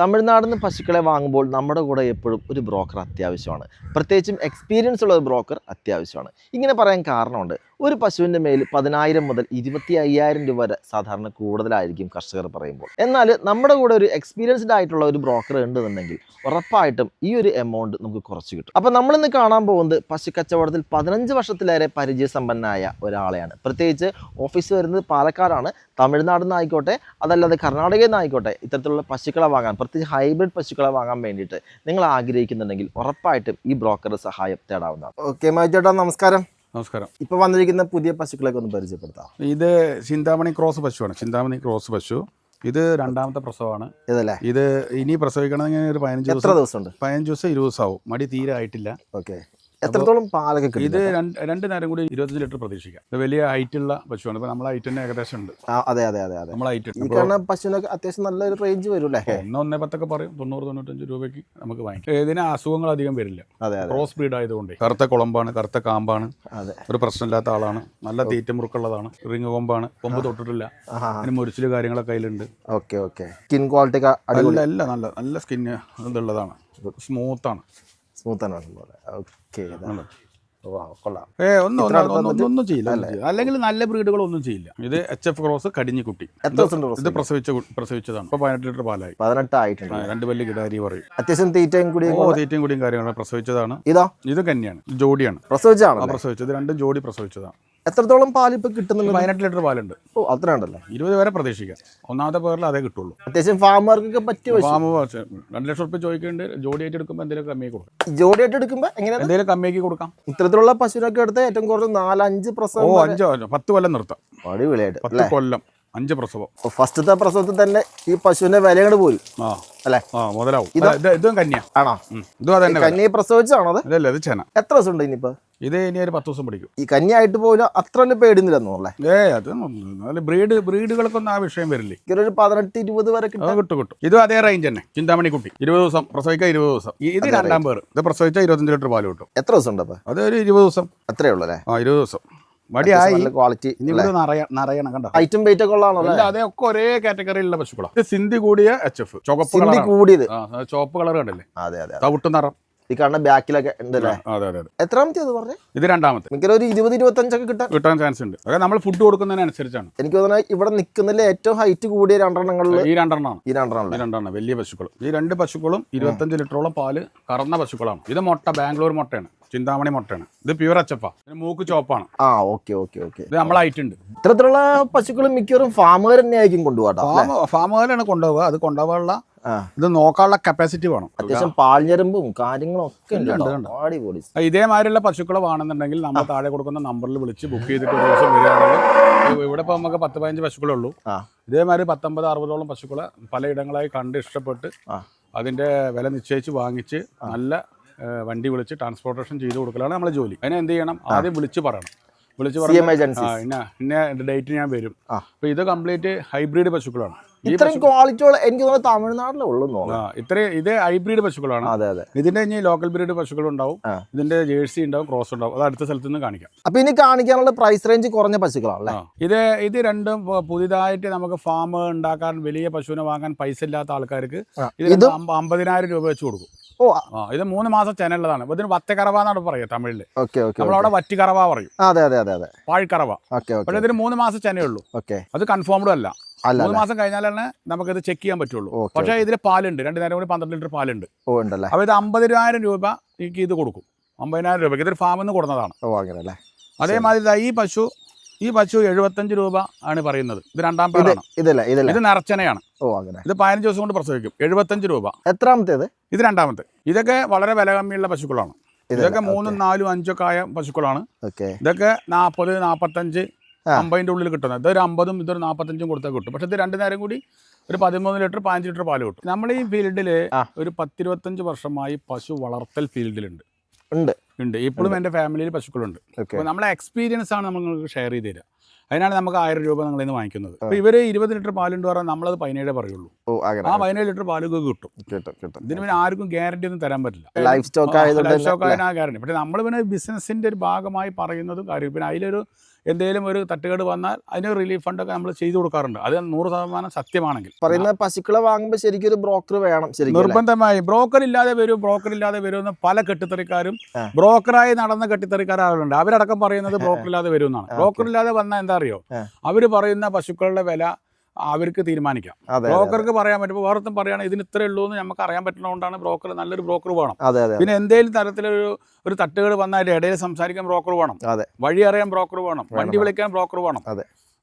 തമിഴ്നാട്ടിൽ നിന്ന് പശുക്കളെ വാങ്ങുമ്പോൾ നമ്മുടെ കൂടെ എപ്പോഴും ഒരു ബ്രോക്കർ അത്യാവശ്യമാണ്. പ്രത്യേകിച്ചും എക്സ്പീരിയൻസ് ഉള്ള ഒരു ബ്രോക്കർ അത്യാവശ്യമാണ്. ഇങ്ങനെ പറയാൻ കാരണമുണ്ട്. ഒരു പശുവിന്റെ മേൽ പതിനായിരം മുതൽ ഇരുപത്തി അയ്യായിരം രൂപ വരെ സാധാരണ കൂടുതലായിരിക്കും കർഷകർ പറയുമ്പോൾ. എന്നാൽ നമ്മുടെ കൂടെ ഒരു എക്സ്പീരിയൻസ്ഡ് ആയിട്ടുള്ള ഒരു ബ്രോക്കർ ഉണ്ടെന്നുണ്ടെങ്കിൽ ഉറപ്പായിട്ടും ഈ ഒരു എമൗണ്ട് നമുക്ക് കുറച്ച് കിട്ടും. അപ്പോൾ നമ്മളിന്ന് കാണാൻ പോകുന്നത് പശു കച്ചവടത്തിൽ പതിനഞ്ച് വർഷത്തിലേറെ പരിചയസമ്പന്നനായ ഒരാളെയാണ്. പ്രത്യേകിച്ച് ഓഫീസ് വരുന്നത് പാലക്കാടാണ്. തമിഴ്നാട് നിന്നായിക്കോട്ടെ അതല്ലാതെ കർണാടകയിൽ നിന്നായിക്കോട്ടെ ഇത്തരത്തിലുള്ള പശുക്കളെ വാങ്ങാൻ പ്രത്യേകിച്ച് ഹൈബ്രിഡ് പശുക്കളെ വാങ്ങാൻ വേണ്ടിയിട്ട് നിങ്ങൾ ആഗ്രഹിക്കുന്നുണ്ടെങ്കിൽ ഉറപ്പായിട്ടും ഈ ബ്രോക്കറുടെ സഹായം തേടാവുന്നതാണ്. ഓക്കെ ചേട്ടാ നമസ്കാരം. നമസ്കാരം. ഇപ്പൊ വന്നിരിക്കുന്ന പുതിയ പശുക്കളൊക്കെ ഒന്ന് പരിചയപ്പെടുത്താം. ഇത് ചിന്താമണി ക്രോസ് പശുവാണ്. ചിന്താമണി ക്രോസ് പശു. ഇത് രണ്ടാമത്തെ പ്രസവമാണ്. ഇതല്ലേ? ഇത് ഇനി പ്രസവിക്കണമെങ്കിൽ ഒരു പതിനഞ്ച് എത്ര ദിവസം പതിനഞ്ച് ദിവസം ഇരുപത് ദിവസം ആവും. മടി തീരെ ആയിട്ടില്ല. ഓക്കെ. എത്രത്തോളം പാലൊക്കെ ഇത് കിട്ടും രണ്ട് രണ്ട് നേരം കൂടി ഇരുപത്തഞ്ച് ലിറ്റർ പ്രതീക്ഷിക്കാം. ഇത് വലിയ ഹൈറ്റുള്ള പശുവാണ്. ഇപ്പൊ നമ്മളെ ഹൈറ്റ് തന്നെ ഏകദേശം ഉണ്ട്. അതെ അതെ അതെ അതെ. നമ്മളെ ഹൈറ്റ് കാരണം പശുവിനൊക്കെ അത്യാവശ്യം നല്ലൊരു റേഞ്ച് വരും അല്ലേ? ഒന്ന് ഒന്നേ പത്തൊക്കെ പറയും. തൊണ്ണൂറ് തൊണ്ണൂറ്റഞ്ച് രൂപയ്ക്ക് നമുക്ക് വാങ്ങിക്കാം. ഇതിന് അസുഖങ്ങൾ അധികം വരില്ല. അതെ അതെ. ക്രോസ് ബ്രീഡ് ആയതുകൊണ്ട്. കറുത്ത കുളമ്പാണ് കറുത്ത കാമ്പാണ്. അതെ. ഒരു പ്രശ്നമില്ലാത്ത ആളാണ്. നല്ല തീറ്റ മുറുക്കുള്ളതാണ്. റിങ് കൊമ്പാണ്. കൊമ്പ് തൊട്ടിട്ടില്ല. അതിന് മുരിച്ചിൽ കാര്യങ്ങളൊക്കെ അതിലുണ്ട് ഓക്കെ ഓക്കെ. സ്കിൻ ക്വാളിറ്റി അല്ല അല്ല നല്ല നല്ല സ്കിന്ന് ഇതുള്ളതാണ്. സ്മൂത്താണ് സ്മൂത്ത് ആണ് ഓക്കെ കൊള്ളാം. ഏ ഒന്നും ഒന്നും ഒന്നും- ഒന്നും ഒന്നും ചെയ്യില്ല അല്ലെങ്കിൽ നല്ല ബ്രീഡുകൾ ഒന്നും ചെയ്യില്ല. ഇത് എച്ച് എഫ് ക്രോസ് കടിഞ്ഞിക്കുട്ടി. ഇത് പ്രസവിച്ച പ്രസവിച്ചതാണ്. ഇപ്പൊ പതിനെട്ട് ലിറ്റർ പാലായി. പതിനെട്ടായിട്ടുണ്ട് രണ്ട് വലിയ കിടാരി പറയും. അത്യാവശ്യം തീറ്റയും കൂടി ഓ തീറ്റയും കൂടിയും കാര്യങ്ങളാണ്. പ്രസവിച്ചതാണ്. ഇതാ? ഇത് കന്യാണ് ജോഡിയാണ്. പ്രസവിച്ചാണ് പ്രസവിച്ചാണല്ലോ പ്രസവിച്ചത്. രണ്ടും ജോഡി പ്രസവിച്ചതാണ്. എത്രത്തോളം പാൽ ഇപ്പൊ കിട്ടുന്നുണ്ട്? പതിനെട്ട് ലിറ്റർ പാലുണ്ട്. ഓ അത്ര ഉണ്ടല്ലേ? ഇരുപത് വരെ പ്രതീക്ഷിക്കാം. ഒന്നാമത്തെ പേരിൽ അതേ കിട്ടുള്ളൂ. അത്യാവശ്യം ഫാമുകാർക്കൊക്കെ പറ്റിയ ഫാമ് രണ്ട് ലക്ഷം റുപ്യ ചോദിക്കുന്നുണ്ട് ജോഡി ആയിട്ട് എടുക്കുമ്പോൾ എന്തെങ്കിലും കമ്മിയാക്കി കൊടുക്കാം. ജോഡിയായിട്ട് എടുക്കുമ്പോ എങ്ങനെ എന്തെങ്കിലും കമ്മിയാക്കി കൊടുക്കാം. ഇത്തരത്തിലുള്ള പശുവിനൊക്കെ എടുത്ത് ഏറ്റവും കുറച്ച് നാലഞ്ച് ഓ പ്രസവം അഞ്ചോ പത്ത് കൊല്ലം നിർത്താം. അടിപൊളിയായിട്ട്. പത്ത് കൊല്ലം. അഞ്ച് പ്രസവം. ഫസ്റ്റത്തെ പ്രസവത്തിൽ തന്നെ ഈ പശുവിന്റെ വില അങ്ങോട്ട് പോയി അല്ലേ? മുതലാവും. ഇത് കന്യ. ആണോ? ഇതും അതന്നെ വില. പ്രസവിച്ചാണോ അത്? ഇതല്ല ഇത് ചേന. എത്ര ദിവസം ഉണ്ട് ഇനിയിപ്പോ? ഇത് ഇനി ഒരു പത്ത് ദിവസം പിടിക്കും. ഈ കന്യായിട്ട് പോലും അത്ര വലിയ പേടുന്നില്ലെന്നോ അല്ലേ? ഏ അത് ബ്രീഡ് ബ്രീഡുകൾക്കൊന്നും ആ വിഷയം വരില്ലേ? ഒരു പതിനെട്ട് ഇരുപത് വരെ കിട്ടും കിട്ടും. ഇതും അതേ റേഞ്ച് തന്നെ. ചിന്താമണി കുട്ടി. ഇരുപത് ദിവസം പ്രസവിക്കാൻ ഇരുപത് ദിവസം. ഇത് രണ്ടാം പേർ. ഇത് പ്രസവിച്ചാൽ ഇരുപത്തഞ്ച് ലിറ്റർ പാൽ കിട്ടും. എത്ര ദിവസം ഉണ്ട് അതൊരു അത് ഒരു ഇരുപത് ദിവസം. അത്രേ ഉള്ളൂ അല്ലേ? ആ ഇരുപത് ദിവസം. മടിയായി നല്ല ക്വാളിറ്റി നിറയണം കണ്ടോ? ഐറ്റം വെയിറ്റ് ഒക്കെ ഉള്ളതാണോ അതെ ഒക്കെ ഒരേ കാറ്റഗറിയിലുള്ള പശുക്കളാണ് ഇത് സിന്ധി കൂടിയ എച്ച് എഫ് ചുവപ്പ് സിന്ധി കൂടിയത്. ചുവപ്പ് കളർ കണ്ടല്ലേ? അതെ അതെ. തവിട്ട് നിറം. ഈ കാണുന്ന ബാക്കിലൊക്കെ ഉണ്ടല്ലേ? എത്രാമത്തെ അത് പറഞ്ഞേ? ഇത് രണ്ടാമത്തെ. മിക്കലും ഒരു ഇരുപത് ഇരുപത്തഞ്ചൊക്കെ കിട്ടാൻ കിട്ടാൻ ചാൻസ് ഉണ്ട്. അതായത് നമ്മൾ ഫുഡ് കൊടുക്കുന്നതിനനുസരിച്ചാണ്. എനിക്ക് തോന്നുന്നത് ഇവിടെ നിൽക്കുന്നതിൽ ഏറ്റവും ഹൈറ്റ് കൂടിയ രണ്ടെണ്ണങ്ങളിൽ ഈ രണ്ടെണ്ണമാണ് ഈ രണ്ടെണ്ണം രണ്ടെണ്ണം വലിയ പശുക്കളും. ഈ രണ്ട് പശുക്കളും ഇരുപത്തഞ്ച് ലിറ്ററോളം പാൽ കറന്ന പശുക്കളാണ്. ഇത് മുട്ട ബാംഗ്ലൂർ മുട്ടയാണ്. ചിന്താമണി മുട്ടയാണ്. ഇത് പ്യൂർ അച്ചപ്പ. മൂക്ക് ചോപ്പാണ് ആ ഓക്കെ ഓക്കെ ഓക്കെ ഇത് നമ്മളെ ആയിട്ടുണ്ട്. ഉണ്ട് ഇത്തരത്തിലുള്ള പശുക്കൾ മിക്കവാറും ഫാമുകാർ തന്നെ ആയിരിക്കും കൊണ്ടുപോകാട്ടോ ഫാം ഫാമുകാരാണ് കൊണ്ടുപോകുക അത് കൊണ്ടുപോകാനുള്ള ഇത് നോക്കാനുള്ള കപ്പാസിറ്റി വേണം. അത്യാവശ്യം പാൽഞ്ഞരമ്പും കാര്യങ്ങളും ഒക്കെ. അടിപൊളി. ഇതേമാതിരിയുള്ള പശുക്കളെ വേണമെന്നുണ്ടെങ്കിൽ നമ്മൾ താഴെ കൊടുക്കുന്ന നമ്പറിൽ വിളിച്ച് ബുക്ക് ചെയ്തിട്ട് ഒരു ദിവസം വരികയാണെങ്കിൽ ഇവിടെ ഇപ്പോൾ നമുക്ക് പത്ത് പതിനഞ്ച് പശുക്കളേ ഉള്ളൂ ഇതേമാതിരി പത്തൊമ്പത് അറുപതോളം പശുക്കളെ പലയിടങ്ങളായി കണ്ട് ഇഷ്ടപ്പെട്ട് അതിന്റെ വില നിശ്ചയിച്ച് വാങ്ങിച്ച് നല്ല വണ്ടി വിളിച്ച് ട്രാൻസ്പോർട്ടേഷൻ ചെയ്ത് കൊടുക്കലാണ് നമ്മളെ ജോലി. അതിനെ എന്ത് ചെയ്യണം? ആദ്യം വിളിച്ച് പറയണം. വിളിച്ച് പറഞ്ഞ ഇന്ന ഡേറ്റ് ഞാൻ വരും. അപ്പൊ ഇത് കംപ്ലീറ്റ് ഹൈബ്രിഡ് പശുക്കളാണ്. ഇത്ര ഇത്രയും ക്വാളിറ്റി എനിക്ക് തോന്നുന്നത് തമിഴ്നാട്ടിലേ ഉള്ളൂ തോന്നുന്നു. ഇത്രയും ഇത് ഹൈബ്രിഡ് പശുക്കളാണ്. ഇതിന്റെ ഇനി ലോക്കൽ ബ്രീഡ് പശുക്കൾ ഉണ്ടാവും ഇതിന്റെ ജേഴ്സി ഉണ്ടാവും ക്രോസ് ഉണ്ടാവും. അത് അടുത്ത സ്ഥലത്ത് നിന്ന് കാണിക്കാം. അപ്പൊ ഇനി കാണിക്കാനുള്ള പ്രൈസ് റേഞ്ച് കുറഞ്ഞ പശുക്കളാണ് ഇത് ഇത് രണ്ടും പുതിയതായിട്ട് നമുക്ക് ഫാം ഉണ്ടാക്കാൻ വലിയ പശുവിനെ വാങ്ങാൻ പൈസ ഇല്ലാത്ത ആൾക്കാർക്ക് ഇത് ഇതും അമ്പ- അമ്പതിനായിരം രൂപ വെച്ച് കൊടുക്കും. ഓ ഇത് മൂന്ന് മാസം ചെനുള്ളതാണ് അപ്പൊ ഇതിന് വത്തക്കറവ എന്നാണ് പറയുക ഓക്കെ നമ്മളവിടെ വറ്റിക്കറവ പറയും. അതെ അതെ അതെ അതെ. പാഴ്ക്കറവ. ഓക്കെ പക്ഷേ ഓക്കെ ഇതിന് മൂന്ന് മാസം ചെനയുള്ളൂ. ഓക്കെ. അത് കൺഫേംഡ് അല്ല. മൂന്ന് മാസം കഴിഞ്ഞാലാണ് നമുക്ക് ഇത് ചെക്ക് ചെയ്യാൻ പറ്റുള്ളൂ. പക്ഷേ ഇതിൽ പാലുണ്ട്. രണ്ട് നേരം കൂടി പന്ത്രണ്ട് ലിറ്റർ പാലുണ്ട്. അപ്പോൾ ഇത് അമ്പതിനായിരം രൂപ എനിക്ക് ഇത് കൊടുക്കും. അമ്പതിനായിരം രൂപ ഇതൊരു ഫാമിൽ നിന്ന് കൊടുത്തതാണ് അതേമാതിരി ഈ പശു ഈ പശു എഴുപത്തഞ്ച് രൂപ ആണ് പറയുന്നത്. ഇത് രണ്ടാം പേരാണ് ഇതല്ല ഇതല്ല? ഇത് നിറച്ചനയാണ് ഓ അങ്ങനെ. ഇത് പതിനഞ്ച് ദിവസം കൊണ്ട് പ്രസവിക്കും. എഴുപത്തഞ്ച് രൂപ. എത്രാമത്തേത് ഇത്? രണ്ടാമത്തെ. ഇതൊക്കെ വളരെ വില കമ്മിയുള്ള പശുക്കളാണ്. ഇതൊക്കെ മൂന്നും നാലും അഞ്ചൊക്കെ ആയ പശുക്കളാണ്. ഇതൊക്കെ നാൽപ്പത് നാൽപ്പത്തഞ്ച്. അമ്പതിന്റെ ഉള്ളിൽ കിട്ടുന്നത്. ഇതൊരു അമ്പതും ഇതൊരു നാൽപ്പത്തഞ്ചും കൊടുത്താൽ കിട്ടും. പക്ഷെ ഇത് രണ്ട് നേരം കൂടി ഒരു പതിമൂന്ന് ലിറ്റർ പതിനഞ്ച് ലിറ്റർ പാൽ കിട്ടും. നമ്മൾ ഈ ഫീൽഡിൽ. ഒരു പത്തിരുപത്തഞ്ച് വർഷമായി പശു വളർത്തൽ ഫീൽഡിലുണ്ട്. ഉണ്ട്. ഉണ്ട്. ഇപ്പോഴും എന്റെ ഫാമിലിയിൽ പശുക്കളുണ്ട്. അപ്പോൾ നമ്മളെ എക്സ്പീരിയൻസ് ആണ് നമ്മൾ നിങ്ങൾക്ക് ഷെയർ ചെയ്ത് തരിക അതിനാണ് നമുക്ക് ആയിരം രൂപ നിങ്ങൾ ഇന്ന് വാങ്ങിക്കുന്നത്. അപ്പോൾ ഇവർ ഇരുപത് ലിറ്റർ പാലുണ്ട് പറഞ്ഞാൽ നമ്മളത് പതിനേഴേ പറയുള്ളൂ. ആ പതിനേഴ് ലിറ്റർ പാലൊക്കെ കിട്ടും. കിട്ടും കിട്ടും. ഇതിന് പിന്നെ ആർക്കും ഗ്യാരണ്ടി ഒന്നും തരാൻ പറ്റില്ല. ലൈഫ് സ്റ്റോക്ക് ആയതുകൊണ്ട് ലൈഫ് സ്റ്റോക്ക് തന്നെ ആ ഗ്യാരണ്ടി പക്ഷേ നമ്മൾ പിന്നെ ബിസിനസിന്റെ ഒരു ഭാഗമായി പറയുന്നതും കാര്യം പിന്നെ അതിലൊരു എന്തെങ്കിലും ഒരു തട്ടുകേട് വന്നാൽ അതിന് റിലീഫ് ഫണ്ടൊക്കെ നമ്മൾ ചെയ്തു കൊടുക്കാറുണ്ട്. അത് നൂറ് ശതമാനം സത്യമാണെങ്കിൽ. പറയുന്ന പശുക്കളെ വാങ്ങുമ്പോൾ ശരിക്കും ഒരു ബ്രോക്കർ വേണം ശരിക്കും നിർബന്ധമായി. ബ്രോക്കർ ഇല്ലാതെ വരും ബ്രോക്കർ ഇല്ലാതെ വരുമെന്ന് പല കെട്ടിത്തെറിക്കാരും. ബ്രോക്കറായി നടന്ന കെട്ടിത്തെറിക്കാരുണ്ട് അവരടക്കം പറയുന്നത് ബ്രോക്കർ ഇല്ലാതെ വരും എന്നാണ്. ബ്രോക്കർ ഇല്ലാതെ വന്നാൽ എന്താ അറിയോ. അവർ പറയുന്ന പശുക്കളുടെ വില അവർക്ക് തീരുമാനിക്കാം. ബ്രോക്കർക്ക് പറയാൻ പറ്റും. ഇപ്പോൾ വേറൊരുത്തും പറയുകയാണ് ഇതിന് ഇത്രേ ഉള്ളൂ എന്ന് നമുക്ക് അറിയാൻ പറ്റുന്നതുകൊണ്ടാണ് ബ്രോക്കർ നല്ലൊരു ബ്രോക്കർ വേണം. പിന്നെ എന്തെങ്കിലും തരത്തിലൊരു ഒരു തട്ടുകേട് വന്നാൽ ഇടയിൽ സംസാരിക്കാൻ ബ്രോക്കർ വേണം. വഴി അറിയാൻ ബ്രോക്കർ വേണം. വണ്ടി വിളിക്കാൻ ബ്രോക്കർ വേണം.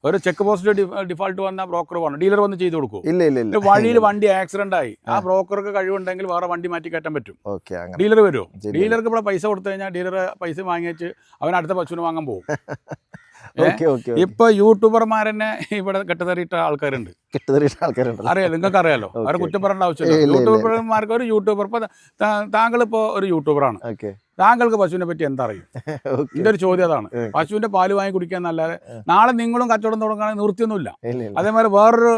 ഒരു ചെക്ക് പോസ്റ്റ് ഡിഫാൾട്ട് വന്ന ബ്രോക്കർ വേണം. ഡീലർ വന്ന് ചെയ്തു കൊടുക്കും ഇല്ല ഇല്ല ഇല്ല. വഴിയിൽ വണ്ടി ആക്സിഡന്റ് ആയി. ആ ബ്രോക്കർക്ക് കഴിവുണ്ടെങ്കിൽ വേറെ വണ്ടി മാറ്റി കയറ്റാൻ പറ്റും. ഡീലർ വരുമോ ഡീലർക്ക് ഇവിടെ പൈസ കൊടുത്തു കഴിഞ്ഞാൽ ഡീലർ പൈസ വാങ്ങിച്ച് അവൻ അടുത്ത പശുവിന് വാങ്ങാൻ പോകും ഇപ്പൊ യൂട്യൂബർമാർ തന്നെ ഇവിടെ കെട്ടുതറിയിട്ട ആൾക്കാരുണ്ട്. കെട്ടുതറിയിട്ട ആൾക്കാരുണ്ട് അറിയാലോ നിങ്ങൾക്ക് അറിയാലോ അവരെ കുറ്റം പറയേണ്ട ആവശ്യമില്ല. യൂട്യൂബർമാർക്ക് ഒരു യൂട്യൂബർ. ഇപ്പൊ താങ്കൾ ഇപ്പോ ഒരു യൂട്യൂബറാണ്. ഓക്കെ. താങ്കൾക്ക് പശുവിനെ പറ്റി എന്താ അറിയും എന്റെ ഒരു ചോദ്യം അതാണ്. പശുവിന്റെ പാൽ വാങ്ങി കുടിക്കാൻ നല്ലത് നാളെ നിങ്ങളും കച്ചവടം തുടങ്ങുകയാണെങ്കിൽ നിർത്തിയൊന്നുമില്ല അതേമാതിരി വേറൊരു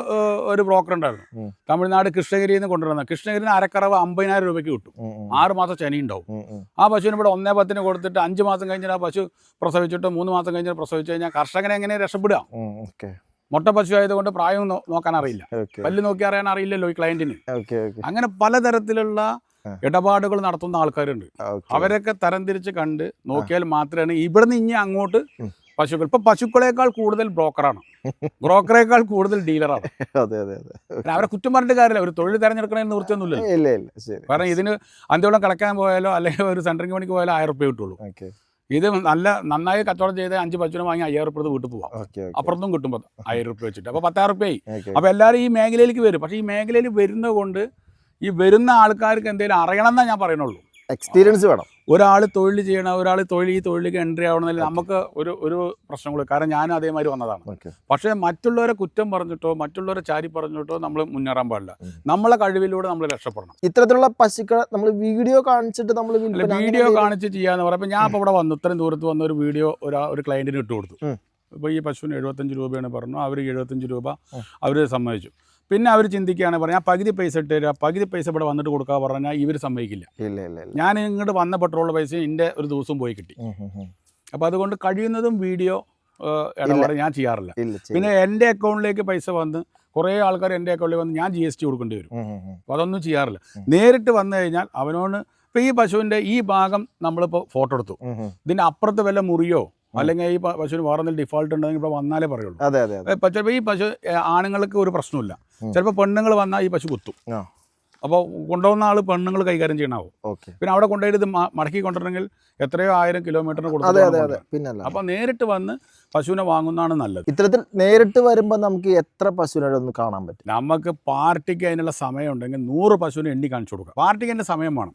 ഒരു ബ്രോക്കർ ഉണ്ടായിരുന്നു. തമിഴ്നാട് കൃഷ്ണഗിരിയിൽ നിന്ന് കൊണ്ടുവരുന്നത് കൃഷ്ണഗിരിന് അരക്കറവ് അമ്പതിനായിരം രൂപയ്ക്ക് കിട്ടും. ആറ് മാസം ചനി ഉണ്ടാവും. ആ പശുവിന് ഇവിടെ ഒന്നേ പത്തിന് കൊടുത്തിട്ട് അഞ്ച് മാസം കഴിഞ്ഞിട്ട് ആ പശു പ്രസവിച്ചിട്ട് മൂന്ന് മാസം കഴിഞ്ഞിട്ട് പ്രസവിച്ചു കഴിഞ്ഞാൽ കർഷകനെ എങ്ങനെ രക്ഷപ്പെടുക? മുട്ട പശു ആയതുകൊണ്ട് പ്രായം നോക്കാൻ അറിയില്ല. പല്ല് നോക്കി അറിയാൻ അറിയില്ലല്ലോ ഈ ക്ലയന്റിന് അങ്ങനെ പലതരത്തിലുള്ള. ഇടപാടുകൾ നടത്തുന്ന ആൾക്കാരുണ്ട്. അവരൊക്കെ തരംതിരിച്ച് കണ്ട് നോക്കിയാൽ മാത്രമാണ് ഇവിടുന്ന് ഇനി അങ്ങോട്ട്. പശുക്കൾ. ഇപ്പൊ പശുക്കളേക്കാൾ കൂടുതൽ ബ്രോക്കറാണ്. ബ്രോക്കറേക്കാൾ കൂടുതൽ ഡീലറാണ്. അതെ അതെ അതെ. അവരെ കുറ്റം പറഞ്ഞിട്ട് കാര്യമില്ല. ഒരു തൊഴിൽ തെരഞ്ഞെടുക്കണമെന്ന് നിവൃത്തിയൊന്നുമില്ല ശരി. കാരണം ഇതിന് അന്ത്യോളം കളക്കാൻ പോയാലോ അല്ലെങ്കിൽ ഒരു സെൻട്രിങ് പണിക്ക് പോയാലോ ആയിരം റുപ്യ കിട്ടുള്ളൂ. ഇത് നല്ല നന്നായി കച്ചവടം ചെയ്ത് അഞ്ച് പശുവിനെ വാങ്ങി അയ്യായിരം റുപ്യ വീട്ടിൽ പോവാം. അപ്പുറത്തും കിട്ടുമ്പോൾ ആയിരം റുപ്യ വെച്ചിട്ട്. അപ്പോൾ പത്തായിരം റുപ്യയായി അപ്പോൾ എല്ലാവരും ഈ മേഖലയിലേക്ക് വരും. പക്ഷെ ഈ മേഖലയിൽ വരുന്നത് കൊണ്ട് ഈ വരുന്ന ആൾക്കാർക്ക് എന്തെങ്കിലും അറിയണം എന്നേ ഞാൻ പറയണുള്ളൂ. എക്സ്പീരിയൻസ് വേണം. ഒരാൾ തൊഴിൽ ചെയ്യണം ഒരാൾ തൊഴിൽ ഈ തൊഴിലേക്ക് എൻട്രി ആവണമെന്നില്ല. നമുക്ക് ഒരു ഒരു പ്രശ്നങ്ങളും കാരണം ഞാനും അതേമാതിരി വന്നതാണ്. പക്ഷേ മറ്റുള്ളവരെ കുറ്റം പറഞ്ഞിട്ടോ മറ്റുള്ളവരെ ചാരി പറഞ്ഞിട്ടോ നമ്മൾ മുന്നേറാൻ പാടില്ല. നമ്മളെ കഴിവിലൂടെ നമ്മൾ രക്ഷപ്പെടണം. ഇത്തരത്തിലുള്ള പശുക്കളെ നമ്മൾ വീഡിയോ കാണിച്ചിട്ട് നമ്മൾ വീഡിയോ കാണിച്ച് ചെയ്യാന്ന് പറയുമ്പോൾ ഞാൻ ഇപ്പോൾ ഇവിടെ വന്നു. ഇത്രയും ദൂരത്ത് വന്ന ഒരു വീഡിയോ ഒരു ഒരു ക്ലയന്റിന് ഇട്ട് കൊടുത്തു. ഇപ്പോൾ ഈ പശുവിന് എഴുപത്തഞ്ച് രൂപയാണ് പറഞ്ഞു അവർ എഴുപത്തഞ്ച് രൂപ. അവർ സമ്മതിച്ചു. പിന്നെ അവർ ചിന്തിക്കുകയാണ് പറഞ്ഞാൽ പകുതി പൈസ ഇട്ട് തരിക പകുതി പൈസ ഇവിടെ വന്നിട്ട് കൊടുക്കുക പറഞ്ഞാൽ ഇവർ സമ്മതിക്കില്ല. ഇല്ല ഇല്ല ഞാൻ ഇങ്ങോട്ട് വന്ന പെട്രോൾ പൈസ എന്റെ ഒരു ദിവസം പോയി കിട്ടി. അപ്പോൾ അതുകൊണ്ട് കഴിയുന്നതും വീഡിയോ ഇടപാട് ഞാൻ ചെയ്യാറില്ല. പിന്നെ എന്റെ അക്കൗണ്ടിലേക്ക് പൈസ വന്ന് കുറേ ആൾക്കാർ എന്റെ അക്കൗണ്ടിൽ വന്ന് ഞാൻ ജി എസ് ടി കൊടുക്കേണ്ടി വരും. അപ്പോൾ അതൊന്നും ചെയ്യാറില്ല. നേരിട്ട് വന്നു കഴിഞ്ഞാൽ അവനോട് ഇപ്പോൾ ഈ പശുവിന്റെ ഈ ഭാഗം നമ്മളിപ്പോൾ ഫോട്ടോ എടുത്തു. ഇതിന്റെ അപ്പുറത്ത് വല്ല മുറിയോ അല്ലെങ്കിൽ ഈ പശുവിന് വേറെ എന്തെങ്കിലും ഡിഫോൾട്ട് ഉണ്ടെങ്കിൽ ഇപ്പോൾ വന്നാലേ പറയുള്ളൂ. അതെ അതെ അതെ. ചിലപ്പോൾ ഈ പശു ആണുങ്ങൾക്ക് ഒരു പ്രശ്നമില്ല. ചിലപ്പോൾ പെണ്ണുങ്ങൾ വന്നാൽ ഈ പശു കുത്തും. അപ്പോൾ കൊണ്ടുപോകുന്ന ആൾ പെണ്ണുങ്ങൾ കൈകാര്യം ചെയ്യണാവും? ഓക്കെ. പിന്നെ അവിടെ കൊണ്ടുപോയിട്ട് ഇത് മടക്കി കൊണ്ടുവരണമെങ്കിൽ എത്രയോ ആയിരം കിലോമീറ്ററിന് കൊടുക്കും പിന്നല്ല. അപ്പോൾ നേരിട്ട് വന്ന് പശുവിനെ വാങ്ങുന്നതാണ് നല്ലത്. ഇത്തരത്തിൽ നേരിട്ട് വരുമ്പോൾ നമുക്ക് എത്ര പശുവിനെ ഒന്ന് കാണാൻ പറ്റും? നമുക്ക് പാർട്ടിക്ക് അതിനുള്ള സമയം ഉണ്ടെങ്കിൽ നൂറ് പശുവിനെ എണ്ണി കാണിച്ചു കൊടുക്കാം. പാർട്ടിക്ക് അതിന്റെ സമയം വേണം.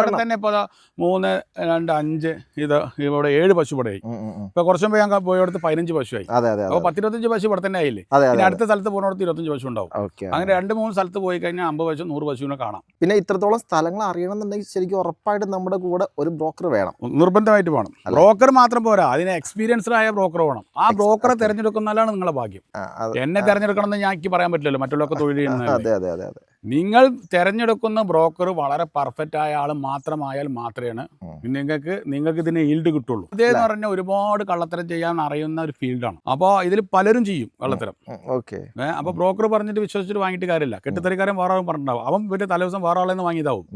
ഇവിടെ. തന്നെ ഇപ്പോൾ മൂന്ന് രണ്ട് അഞ്ച് ഇത് ഇവിടെ ഏഴ് പശു ഇവിടെ ആയി. ഇപ്പൊ കുറച്ചും പോയി ഞാൻ പോയടുത്ത് പതിനഞ്ച് പശുവായി അപ്പോൾ പത്തിരുപത്തഞ്ച് പശു ഇവിടെ തന്നെ ആയില്ലേ? അടുത്ത സ്ഥലത്ത് പോകുന്നിടത്ത് ഇരുപത്തഞ്ച് പശു ഉണ്ടാവും. അങ്ങനെ രണ്ട് മൂന്ന് സ്ഥലത്ത് പോയി കഴിഞ്ഞാൽ അമ്പത് പശു നൂറ് പശുവിനെ കാണാം. പിന്നെ ഇത്രത്തോളം സ്ഥലങ്ങൾ അറിയണമെന്നുണ്ടെങ്കിൽ ശരിക്കും ഉറപ്പായിട്ട് നമ്മുടെ കൂടെ ഒരു ബ്രോക്കർ വേണം. നിർബന്ധമായിട്ട് വേണം. ബ്രോക്കർ മാത്രം പോരാ. അതിന് എക്സ്പീരിയൻസ്ഡ് ആയ ബ്രോക്കർ വേണം. ആ ബ്രോക്കറെ തിരഞ്ഞെടുക്കുന്നതാണ് നിങ്ങളുടെ ഭാഗ്യം. എന്നെ തിരഞ്ഞെടുക്കണം എന്ന് ഞാൻ പറയാൻ പറ്റില്ലല്ലോ. മറ്റുള്ളവർക്ക് തൊഴിൽ ചെയ്യുന്നത് അതെ അതെ അതെ അതെ. നിങ്ങൾ തിരഞ്ഞെടുക്കുന്ന ബ്രോക്കർ വളരെ പെർഫെക്റ്റ് ആയ ആൾ മാത്രമായാൽ മാത്രമാണ്. നിങ്ങൾക്ക് നിങ്ങൾക്ക് ഇതിന് ഈൽഡ് കിട്ടുള്ളൂ. ഇതേന്ന് പറഞ്ഞാൽ ഒരുപാട് കള്ളത്തരം ചെയ്യാൻ അറിയുന്ന ഒരു ഫീൽഡാണ് അപ്പോൾ ഇതിൽ പലരും ചെയ്യും കള്ളത്തരം. ഓക്കെ. അപ്പോൾ ബ്രോക്കർ പറഞ്ഞിട്ട് വിശ്വസിച്ചിട്ട് വാങ്ങിയിട്ട് കാര്യമില്ല. കെട്ടിത്തറിക്കാരൻ വേറെ ആളും പറഞ്ഞിട്ടുണ്ടാവും. അവൻ പിന്നെ തലേദിവസം വേറെ ആളെന്ന് വാങ്ങിയതാവും.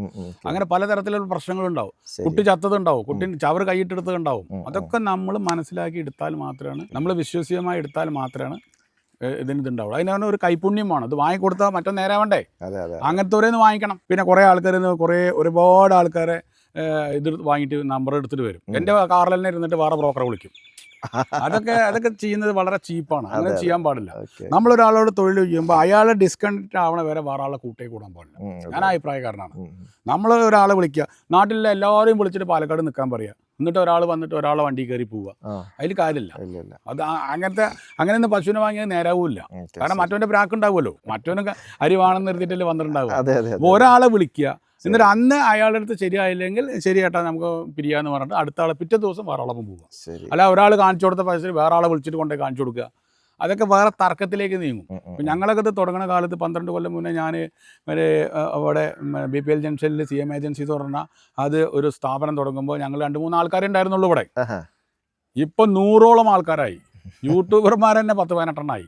അങ്ങനെ പലതരത്തിലുള്ള പ്രശ്നങ്ങളുണ്ടാവും. കുട്ടി ചത്തതുണ്ടാവും. കുട്ടി ചവർ കൈയിട്ടെടുത്തതുണ്ടാവും ഉം. അതൊക്കെ നമ്മൾ മനസ്സിലാക്കി എടുത്താൽ മാത്രമാണ് നമ്മൾ വിശ്വസീയമായി എടുത്താൽ മാത്രമാണ് ഇതിന് ഇതുണ്ടാവുള്ളൂ. അതിനവന് ഒരു കൈപുണ്യമാണ്. ഇത് വാങ്ങിക്കൊടുത്താൽ മറ്റൊന്ന് നേരാവണ്ടേ? അതെ അതെ അങ്ങനത്തെ ഒരേന്ന് വാങ്ങിക്കണം. പിന്നെ കുറേ ആൾക്കാർ കുറേ ഒരുപാട് ആൾക്കാരെ ഇത് വാങ്ങിയിട്ട് നമ്പർ എടുത്തിട്ട് വരും. എന്റെ എന്റെ കാറിൽ തന്നെ ഇരുന്നിട്ട് വേറെ ബ്രോക്കറെ വിളിക്കും. അതൊക്കെ അതൊക്കെ ചെയ്യുന്നത് വളരെ ചീപ്പാണ് അങ്ങനെ അതെ, അതെ. ചെയ്യാൻ പാടില്ല. നമ്മൾ നമ്മളൊരാളോട് തൊഴിൽ ചെയ്യുമ്പോൾ അയാളെ ഡിസ്കണക്ട് ആവണ വരെ വേറെ ആളെ കൂട്ടേ കൂടാൻ പാടില്ല. ഞാൻ അഭിപ്രായക്കാരനാണ്. നമ്മൾ ഒരാളെ വിളിക്കുക നാട്ടിലെ എല്ലാവരെയും വിളിച്ചിട്ട് പാലക്കാട് നിൽക്കാൻ പറയുക എന്നിട്ട് ഒരാൾ വന്നിട്ട് ഒരാളെ വണ്ടി കയറി പോവുക അതിൽ കാര്യമില്ല. അത് അങ്ങനത്തെ അങ്ങനെ ഒന്നും പശുവിനെ വാങ്ങിയത് നേരാവില്ല. കാരണം. മറ്റവന്റെ ബ്രാക്ക് ഉണ്ടാവുമല്ലോ മറ്റവനൊക്കെ അരി വാണെന്ന് നിർത്തിയിട്ടല്ലേ വന്നിട്ടുണ്ടാവുക. ഒരാളെ വിളിക്കുക. എന്നിട്ട് അന്ന് അയാളുടെ അടുത്ത് ശരിയായില്ലെങ്കിൽ ശരി ചേട്ടാ നമുക്ക് പിരിയാന്ന് പറഞ്ഞിട്ട് അടുത്ത ആളെ പിറ്റേ ദിവസം വേറെ ആളെ പോവുക അല്ല ഒരാൾ കാണിച്ചു കൊടുത്ത പൈസ വേറെ ആളെ വിളിച്ചിട്ട് കൊണ്ടുപോയി കാണിച്ചു കൊടുക്കുക. അതൊക്കെ വേറെ തർക്കത്തിലേക്ക് നീങ്ങും. ഇപ്പം ഞങ്ങളൊക്കെ ഇത് തുടങ്ങുന്ന കാലത്ത് പന്ത്രണ്ട് കൊല്ലം മുന്നേ ഞാൻ ഒരു അവിടെ ബി പി എൽ ജംഗ്ഷനിൽ സി എം ഏജൻസി എന്ന് പറഞ്ഞാൽ അത് ഒരു സ്ഥാപനം തുടങ്ങുമ്പോൾ ഞങ്ങൾ രണ്ട് മൂന്ന് ആൾക്കാരുണ്ടായിരുന്നുള്ളൂ ഇവിടെ. ഇപ്പൊ നൂറോളം ആൾക്കാരായി. യൂട്യൂബർമാർ തന്നെ പത്ത് പതിനെട്ടെണ്ണായി.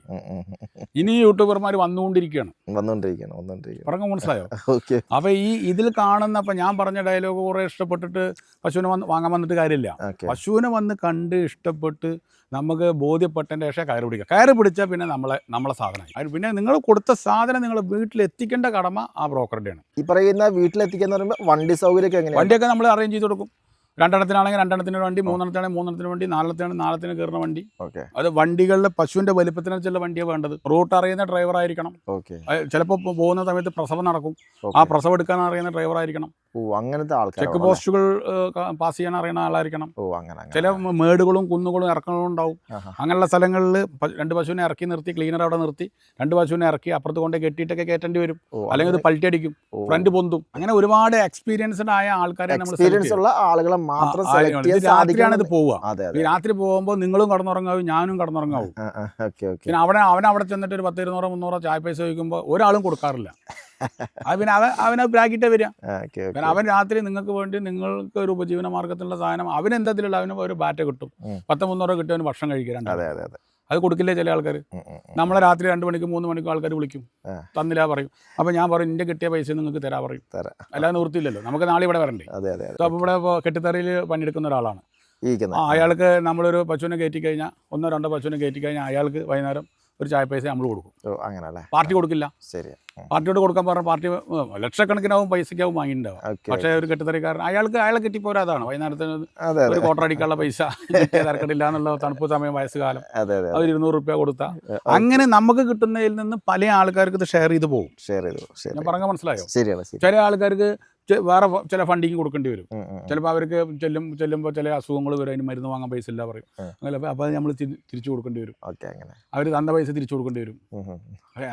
ഇനി യൂട്യൂബർമാർ വന്നുകൊണ്ടിരിക്കുകയാണ് വന്നുകൊണ്ടിരിക്കണം വന്നുകൊണ്ടിരിക്കണം പറഞ്ഞ മനസ്സിലായോ? അപ്പൊ ഈ ഇതിൽ കാണുന്ന അപ്പൊ ഞാൻ പറഞ്ഞ ഡയലോഗ് കുറെ ഇഷ്ടപ്പെട്ടിട്ട് പശുവിനെ വന്ന് വാങ്ങാൻ വന്നിട്ട് കാര്യമില്ല. പശുവിനെ വന്ന് കണ്ട് ഇഷ്ടപ്പെട്ട് നമുക്ക് ബോധ്യപ്പെട്ടതിന്റെ ശേഷം കയറ് പിടിക്കുക കയറ് പിടിച്ചാൽ പിന്നെ നമ്മളെ നമ്മളെ സാധനമായി. പിന്നെ നിങ്ങൾ കൊടുത്ത സാധനം നിങ്ങൾ വീട്ടിൽ എത്തിക്കേണ്ട കടമ ആ ബ്രോക്കറുടെയാണ് ഈ പറയുന്ന വീട്ടിലെത്തിക്കുന്ന പറയുമ്പോൾ വണ്ടി സൗകര്യമൊക്കെ എങ്ങനെയാണ് വണ്ടിയൊക്കെ നമ്മൾ അറേഞ്ച് ചെയ്ത് കൊടുക്കും. രണ്ടെണ്ണത്തിനാണെങ്കിൽ രണ്ടെണ്ണത്തിന് വണ്ടി മൂന്നെണ്ണത്തിനാണെങ്കിൽ മൂന്നെണ്ണത്തിന് വണ്ടി നാലെണ്ണത്തിന് നാലത്തിന് കയറുന്ന വണ്ടി. ഓക്കെ. അത് വണ്ടികളുടെ പശുവിന്റെ വലിപ്പത്തിനനുസരിച്ചുള്ള വണ്ടിയാണ് വേണ്ടത്. റൂട്ട് അറിയുന്ന ഡ്രൈവർ ആയിരിക്കണം ഓക്കെ ചിലപ്പോൾ പോകുന്ന സമയത്ത് പ്രസവം നടക്കും. ആ പ്രസവം എടുക്കാൻ അറിയുന്ന ഡ്രൈവർ ആയിരിക്കണം ഓ അങ്ങനത്തെ ആൾക്കാർ ചെക്ക് പോസ്റ്റുകൾ പാസ് ചെയ്യാൻ അറിയുന്ന ആളായിരിക്കണം. ഓ അങ്ങനെ ചില മേടുകളും കുന്നുകളും ഇറക്കങ്ങളും ഉണ്ടാവും അങ്ങനെയുള്ള സ്ഥലങ്ങളിൽ രണ്ട് പശുവിനെ ഇറക്കി നിർത്തി ക്ലീനർ അവിടെ നിർത്തി രണ്ട് പശുവിനെ ഇറക്കി അപ്പുറത്ത് കൊണ്ട് കെട്ടിയിട്ടൊക്കെ കയറ്റേണ്ടി വരും. അല്ലെങ്കിൽ ഇത് പൾട്ടിയടിക്കും ഫ്രണ്ട് പൊന്തും. അങ്ങനെ ഒരുപാട് എക്സ്പീരിയൻസ്ഡ് ആയ ആൾക്കാരെ നമ്മൾ എക്സ്പീരിയൻസ് ഉള്ള ആളുകളെ മാത്രം രാത്രിയാണ് ഇത് പോവുക. ഈ രാത്രി പോകുമ്പോൾ നിങ്ങളും കടന്നുറങ്ങാവും ഞാനും കടന്നുറങ്ങാവും. Okay okay. പിന്നെ അവിടെ അവൻ അവിടെ ചെന്നിട്ട് ഒരു പത്ത് ഇരുന്നൂറോ മുന്നൂറോ ചായ പൈസ ചോദിക്കുമ്പോൾ ഒരാളും കൊടുക്കാറില്ല. അത് പിന്നെ അവൻ അവനെ ബ്രാക്കിട്ടേ വരിക. കാരണം അവൻ രാത്രി നിങ്ങൾക്ക് വേണ്ടി നിങ്ങൾക്ക് ഒരു ഉപജീവന മാർഗത്തിലുള്ള സാധനം അവൻ എന്തതിലുള്ള അവന് ഒരു ബാറ്റ കിട്ടും. പത്ത് മുന്നൂറ് കിട്ടും അവന് ഭക്ഷണം കഴിക്കാറുണ്ട് അതെ അതെ അതെ. അത് കൊടുക്കില്ലേ ചില ആൾക്കാർ. നമ്മളെ രാത്രി രണ്ട് മണിക്ക് മൂന്ന് മണിക്കും ആൾക്കാർ വിളിക്കും. തന്നില്ല പറയും. അപ്പോൾ ഞാൻ പറയും എന്റെ കിട്ടിയ പൈസ നിങ്ങൾക്ക് തരാ പറയും. തരാം. അല്ലാതെ നിവൃത്തിയില്ലല്ലോ. നമുക്ക് നാളെ ഇവിടെ വരണ്ടേ? അതെ അതെ അപ്പോൾ ഇവിടെ കെട്ടിത്തറയിൽ പണിയെടുക്കുന്ന ഒരാളാണ്. ആ അയാൾക്ക് നമ്മളൊരു പശുവിനെ കയറ്റി കഴിഞ്ഞാൽ ഒന്നോ രണ്ടോ പശുവിനെ കയറ്റി കഴിഞ്ഞാൽ അയാൾക്ക് വൈകുന്നേരം ഒരു ചായ പൈസ നമ്മൾ കൊടുക്കും. അങ്ങനെ അല്ലേ പാർട്ടി കൊടുക്കില്ല. ശരി പാർട്ടിയോട് കൊടുക്കാൻ പറഞ്ഞ പാർട്ടി ലക്ഷക്കണക്കിനാവും പൈസക്കാവും വാങ്ങിയിട്ടുണ്ടാവും പക്ഷേ ഒരു കെട്ടിത്തറിക്കാരൻ അയാൾക്ക് അയാളെ കിട്ടിപ്പോരാതാണ് വൈകുന്നേരത്തിന് അതെ അതെ. ഒരു കോട്ടർ അടിക്കാനുള്ള പൈസ തിരക്കടില്ല എന്നുള്ള തണുപ്പ് സമയം വയസ്സുകാലം. അവർ ഇരുന്നൂറ് റുപ്യ കൊടുത്ത. അങ്ങനെ നമുക്ക് കിട്ടുന്നതിൽ നിന്ന് പല ആൾക്കാർക്ക് ഇത് ഷെയർ ചെയ്ത് പോകും. ഷെയർ ചെയ്തു ഞാൻ പറഞ്ഞ മനസ്സിലായോ? ശരിയാണ് ചില ആൾക്കാർക്ക് വേറെ ചില ഫണ്ടിങ് കൊടുക്കേണ്ടി വരും. ചിലപ്പോൾ അവർക്ക് ചെല്ലും ചെല്ലുമ്പോൾ ചില അസുഖങ്ങൾ വരും അതിന് മരുന്ന് വാങ്ങാൻ പൈസ ഇല്ല പറയും. അങ്ങനെ അപ്പോൾ അത് നമ്മൾ തിരിച്ചു കൊടുക്കേണ്ടി വരും. അവർ തന്ന പൈസ തിരിച്ചു കൊടുക്കേണ്ടി വരും.